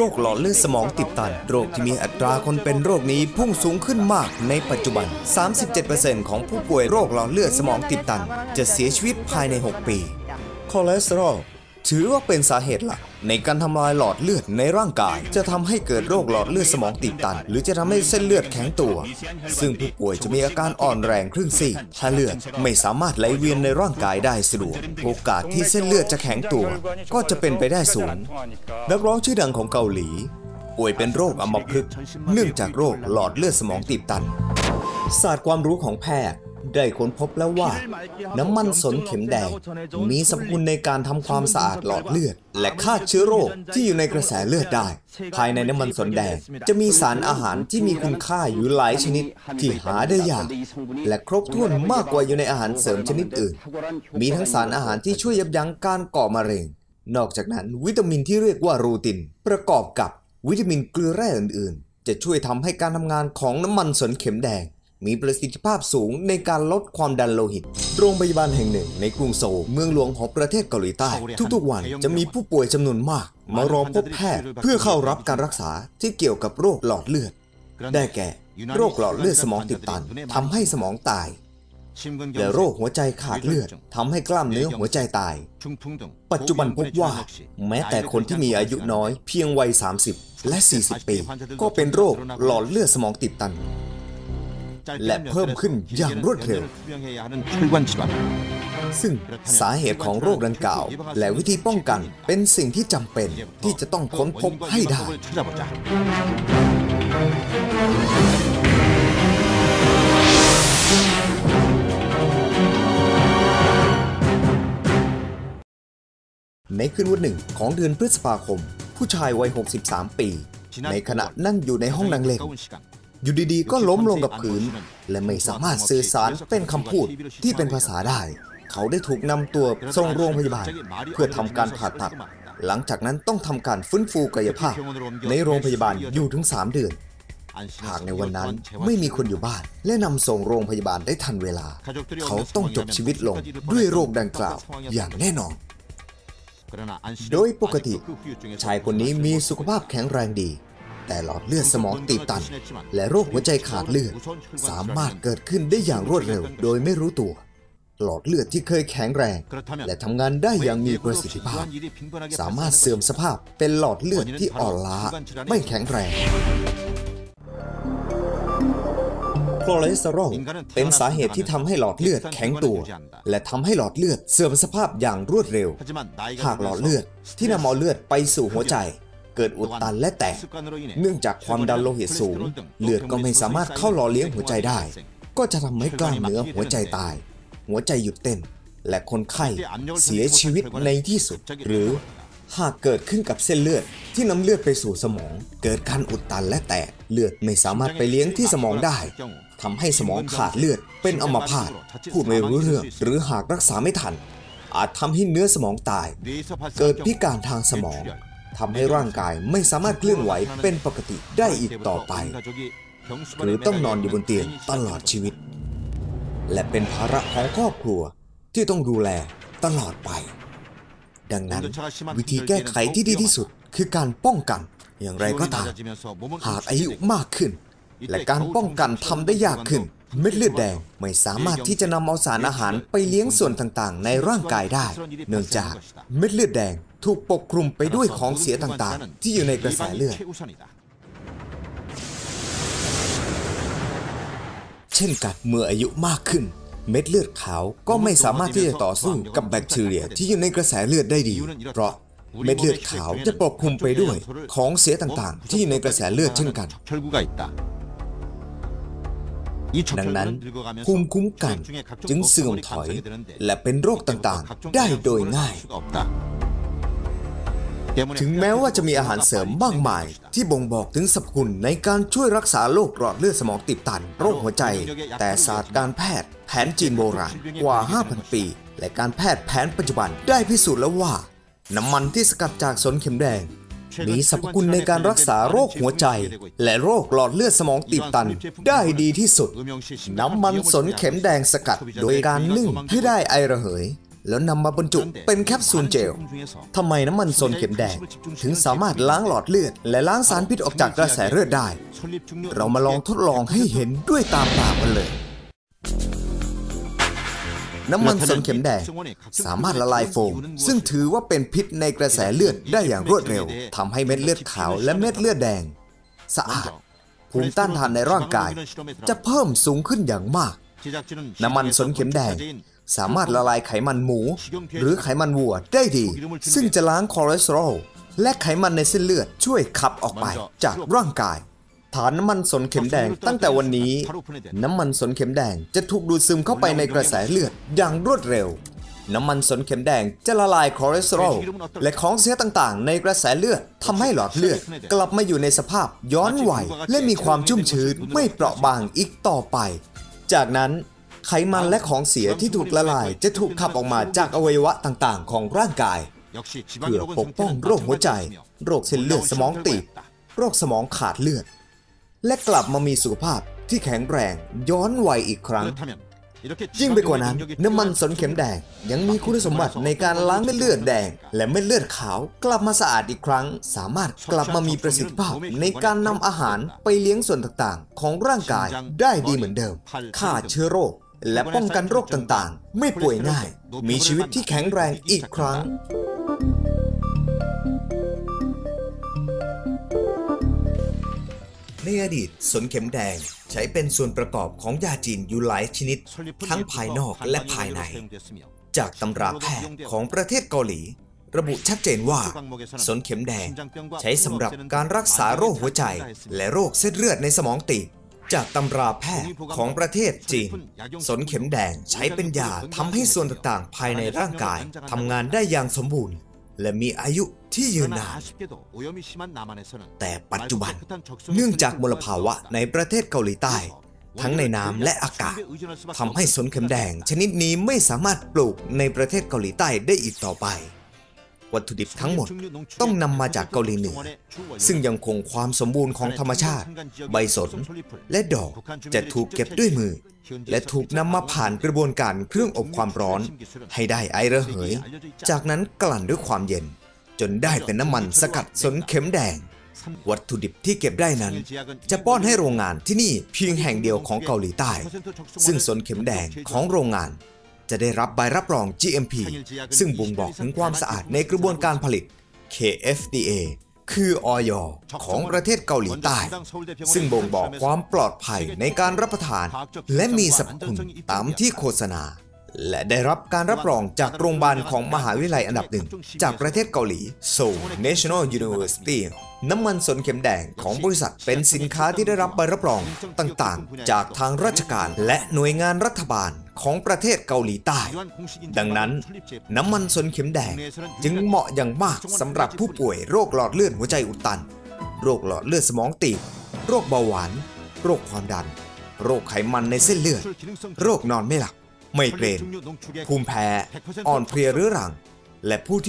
รคหลอดเลือดสมองตีบตัน โรคที่มีอัตราคนเป็นโรคนี้พุ่งสูงขึ้นมากในปัจจุบัน 37%ของผู้ป่วยโรคหลอดเลือดสมองตีบตัน จะเสียชีวิตภายใน 6 ปี คอเลสเตอรอลถือว่าเป็นสาเหตุหลัก ในการทำลายหลอดเลือดในร่างกาย จะทำให้เกิดโรคหลอดเลือดสมองตีบตัน หรือจะทำให้เส้นเลือดแข็งตัว ซึ่งผู้ป่วยจะมีอาการอ่อนแรงครึ่งซีกถ้าเลือดไม่สามารถไหลเวียนในร่างกายได้สะดวกโอกาสที่เส้นเลือดจะแข็งตัว ก็จะเป็นไปได้สูง นักร้องชื่อดังของเกาหลี ป่วยเป็นโรคอัมพฤกษ์เนื่องจากโรคหลอดเลือดสมองตีบตันศาสตร์ความรู้ของแพทย์ ได้ค้นพบแล้วว่า น้ำมันสนเข็มแดง มีสรรพคุณในการทำความสะอาดหลอดเลือด และฆ่าเชื้อโรคที่อยู่ในกระแสเลือดได้ ภายในน้ำมันสนแดง จะมีสารอาหารที่มีคุณค่าอยู่หลายชนิด ที่หาได้ยากและครบถ้วนมากกว่าอยู่ในอาหารเสริมชนิดอื่น มีทั้งสารอาหารที่ช่วยยับยั้งการก่อมะเร็ง นอกจากนั้นวิตามินที่เรียกว่ารูติน ประกอบกับวิตามินเกลือแร่อื่น ๆ จะช่วยทำให้การทำงานของน้ำมันสนเข็มแดง มีประสิทธิภาพสูงในการลดความดันโลหิต โรงพยาบาลแห่งหนึ่งในกรุงโซลเมืองหลวงของประเทศเกาหลีใต้ ทุกๆวันจะมีผู้ป่วยจำนวนมาก มารอพบแพทย์เพื่อเข้ารับการรักษาที่เกี่ยวกับโรคหลอดเลือด ได้แก่ โรคหลอดเลือดสมองติดตันทำให้สมองตายและโรคหัวใจขาดเลือดทำให้กล้ามเนื้อหัวใจตาย ปัจจุบันพบว่า แม้แต่คนที่มีอายุน้อยเพียงวัย 30 และ 40 ปี ก็เป็นโรคหลอดเลือดสมองตีบตัน และเพิ่มขึ้นอย่างรวดเร็ว ซึ่งสาเหตุของโรคดังกล่าว และวิธีป้องกันเป็นสิ่งที่จำเป็นที่จะต้องค้นพบให้ได้ในคืนวันหนึ่งของเดือนพฤษภาคม ผู้ชายวัย 63 ปี ในขณะนั่งอยู่ในห้องนั่งเล่น อยู่ดีๆ ก็ล้มลงกับพื้น และไม่สามารถสื่อสารเป็นคำพูดที่เป็นภาษาได้ เขาได้ถูกนำตัวส่งโรงพยาบาล เพื่อทำการผ่าตัด หลังจากนั้นต้องทำการฟื้นฟูกายภาพ ในโรงพยาบาลอยู่ถึง 3 เดือนหากในวันนั้นไม่มีคนอยู่บ้าน และนำส่งโรงพยาบาลได้ทันเวลา เขาต้องจบชีวิตลงด้วยโรคดังกล่าวอย่างแน่นอน โดยปกติ ชายคนนี้มีสุขภาพแข็งแรงดี แต่หลอดเลือดสมองตีบตัน และโรคหัวใจขาดเลือด สามารถเกิดขึ้นได้อย่างรวดเร็ว โดยไม่รู้ตัว หลอดเลือดที่เคยแข็งแรง และทำงานได้อย่างมีประสิทธิภาพ สามารถเสื่อมสภาพเป็นหลอดเลือดที่อ่อนล้า ไม่แข็งแรงคลอเลสเตอรอลเป็นสาเหตุที่ทำให้หลอดเลือดแข็งตัว และทำให้หลอดเลือดเสื่อมสภาพอย่างรวดเร็ว หากหลอดเลือดที่นำเอาเลือดไปสู่หัวใจ เกิดอุดตันและแตก เนื่องจากความดันโลหิตสูง เลือดก็ไม่สามารถเข้าหล่อเลี้ยงหัวใจได้ ก็จะทำให้กล้ามเนื้อหัวใจตาย หัวใจหยุดเต้น และคนไข้เสียชีวิตในที่สุด หรือหากเกิดขึ้นกับเส้นเลือดที่นำเลือดไปสู่สมอง เกิดการอุดตันและแตก เลือดไม่สามารถไปเลี้ยงที่สมองได้ทำให้สมองขาดเลือด เป็นอัมพาตพูดไม่รู้เรื่อง หรือหากรักษาไม่ทัน อาจทำให้เนื้อสมองตาย เกิดพิการทางสมอง ทำให้ร่างกายไม่สามารถเคลื่อนไหวเป็นปกติได้อีกต่อไป หรือต้องนอนอยู่บนเตียงตลอดชีวิต และเป็นภาระของครอบครัวที่ต้องดูแลตลอดไป ดังนั้น วิธีแก้ไขที่ดีที่สุดคือการป้องกัน อย่างไรก็ตามหากอายุมากขึ้น และการป้องกันทำได้ยากขึ้น เม็ดเลือดแดงไม่สามารถที่จะนำเอาสารอาหารไปเลี้ยงส่วนต่างๆ ในร่างกายได้ เนื่องจากเม็ดเลือดแดงถูกปกคลุมไปด้วยของเสียต่างๆ ที่อยู่ในกระแสเลือด เช่นกันเมื่ออายุมากขึ้น เม็ดเลือดขาวก็ไม่สามารถที่จะต่อสู้กับแบคทีเรียที่อยู่ในกระแสเลือดได้ดี เพราะเม็ดเลือดขาวจะปกคลุมไปด้วยของเสียต่างๆ ที่อยู่ในกระแสเลือดเช่นกัน ดังนั้นภูมิคุ้มกันจึงเสื่อมถอย และเป็นโรคต่างๆ ได้โดยง่าย ถึงแม้ว่าจะมีอาหารเสริมมากมาย ที่บ่งบอกถึงสรรพคุณในการช่วยรักษาโรคหลอดเลือดสมองตีบตัน โรคหัวใจ แต่ศาสตร์การแพทย์ แผนจีนโบราณกว่า 5,000 ปี และการแพทย์แผนปัจจุบันได้พิสูจน์แล้วว่า น้ำมันที่สกัดจากสนเข็มแดง มีสรรพคุณในการรักษาโรคหัวใจ และโรคหลอดเลือดสมองตีบตัน ได้ดีที่สุด น้ำมันสนเข็มแดงสกัด โดยการนึ่งให้ได้ไอระเหย แล้วนำมาบรรจุเป็นแคปซูลเจลทำไมน้ำมันโซนเข็มแดง ถึงสามารถล้างหลอดเลือด และล้างสารพิษออกจากกระแสเลือดได้ เรามาลองทดลองให้เห็นด้วยตาเปล่ากันเลย น้ำมันโซนเข็มแดงสามารถละลายโฟม ซึ่งถือว่าเป็นพิษในกระแสเลือดได้อย่างรวดเร็วทำให้เม็ดเลือดขาวและเม็ดเลือดแดง สะอาด ภูมิต้านทานในร่างกาย จะเพิ่มสูงขึ้นอย่างมาก น้ำมันสนเข็มแดงสามารถละลายไขมันหมู หรือไขมันวัวได้ดี ซึ่งจะล้างคอเลสเตอรอลและไขมันในเส้นเลือดช่วยขับออกไปจากร่างกาย ฐานน้ำมันสนเข็มแดงตั้งแต่วันนี้ น้ำมันสนเข็มแดงจะถูกดูดซึมเข้าไปในกระแสเลือดอย่างรวดเร็ว น้ำมันสนเข็มแดงจะละลายคอเลสเตอรอลและของเสียต่างๆ ในกระแสเลือดทำให้หลอดเลือด กลับมาอยู่ในสภาพย้อนวัยและมีความชุ่มชื้นไม่เปราะบางอีกต่อไป จากนั้นไขมันและของเสียที่ถูกละลายจะถูกขับออกมาจากอวัยวะต่างๆ ของร่างกาย เพื่อปกป้องโรคหัวใจ โรคเส้นเลือดสมองตีบโรคสมองขาดเลือด และกลับมามีสุขภาพที่แข็งแรงย้อนวัยอีกครั้ง ยิ่งไปกว่านั้น น้ำมันสนเข็มแดงยังมีคุณสมบัติในการล้างเม็ดเลือดแดง และเม็ดเลือดขาวกลับมาสะอาดอีกครั้ง สามารถกลับมามีประสิทธิภาพในการนำอาหารไปเลี้ยงส่วนต่างๆ ของร่างกายได้ดีเหมือนเดิมฆ่าเชื้อโรค และป้องกันโรคต่างๆ ไม่ป่วยง่าย มีชีวิตที่แข็งแรงอีกครั้ง ในอดีตสนเข็มแดงใช้เป็นส่วนประกอบของยาจีนอยู่หลายชนิด ทั้งภายนอกและภายใน จากตำราแพทย์ของประเทศเกาหลี ระบุชัดเจนว่า สนเข็มแดงใช้สำหรับการรักษาโรคหัวใจ และโรคเส้นเลือดในสมองตีบจากตำราแพทย์ของประเทศจีน สนเข็มแดงใช้เป็นยาทำให้ส่วนต่างๆ ภายในร่างกายทำงานได้อย่างสมบูรณ์ และมีอายุที่ยืนนาน แต่ปัจจุบันเนื่องจากมลภาวะในประเทศเกาหลีใต้ ทั้งในน้ำและอากาศทำให้สนเข็มแดงชนิดนี้ไม่สามารถปลูกในประเทศเกาหลีใต้ได้อีกต่อไป วัตถุดิบทั้งหมดต้องนำมาจากเกาหลีเหนือ ซึ่งยังคงความสมบูรณ์ของธรรมชาติ ใบสน และดอกจะถูกเก็บด้วยมือ และถูกนำมาผ่านกระบวนการเครื่องอบความร้อน ให้ได้ไอระเหย จากนั้นกลั่นด้วยความเย็น จนได้เป็นน้ำมันสกัดสนเข็มแดง วัตถุดิบที่เก็บได้นั้น จะป้อนให้โรงงานที่นี่เพียงแห่งเดียวของเกาหลีใต้ ซึ่งสนเข็มแดงของโรงงาน จะได้รับใบรับรอง GMP ซึ่งบ่งบอกถึงความสะอาดในกระบวนการผลิต KFDA คือออยของประเทศเกาหลีใต้ ซึ่งบ่งบอกความปลอดภัยในการรับประทาน และมีสรรพคุณตามที่โฆษณา และได้รับการรับรองจากโรงพยาบาลของมหาวิทยาลัยอันดับหนึ่ง จากประเทศเกาหลี Seoul National University น้ำมันสนเข็มแดงของบริษัทเป็นสินค้าที่ได้รับใบรับรองต่างๆ จากทางราชการและหน่วยงานรัฐบาล ของประเทศเกาหลีใต้ ดังนั้นน้ำมันสนเข็มแดงจึงเหมาะอย่างมากสำหรับผู้ป่วยโรคหลอดเลือดหัวใจอุดตัน โรคหลอดเลือดสมองตีบโรคเบาหวาน โรคความดัน โรคไขมันในเส้นเลือด โรคนอนไม่หลับ ไมเกรน ภูมิแพ้ อ่อนเพลียเรื้อรัง และผู้ที่